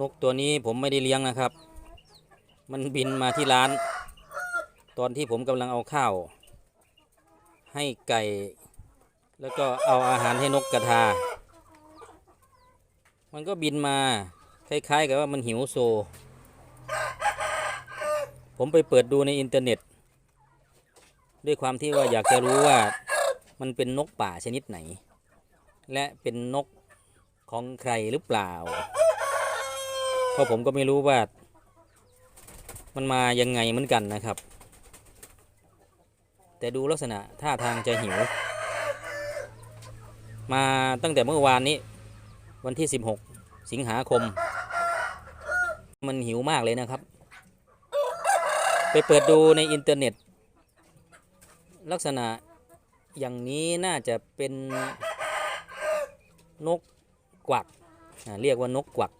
นกตัวนี้ผมไม่ได้เลี้ยงนะครับ มันบินมาที่ร้าน ตอนที่ผมกำลังเอาข้าว ให้ไก่ แล้วก็เอาอาหารให้นกกระทา มันก็บินมาคล้ายๆกับว่ามันหิวโซ ผมไปเปิดดูในอินเทอร์เน็ต ด้วยความที่ว่าอยากจะรู้ว่ามันเป็นนกป่าชนิดไหน และเป็นนกของใครหรือเปล่า ราะผมก็ไม่รู้ว่า มันมายังไงเหมือนกันนะครับ แต่ดูลักษณะท่าทางจะหิว มาตั้งแต่เมื่อวานนี้ วันที่ 16 สิงหาคม มันหิวมากเลยนะครับ ไปเปิดดูในอินเทอร์เน็ต ลักษณะอย่างนี้น่าจะเป็นนกกวัก เรียกว่านกกวัก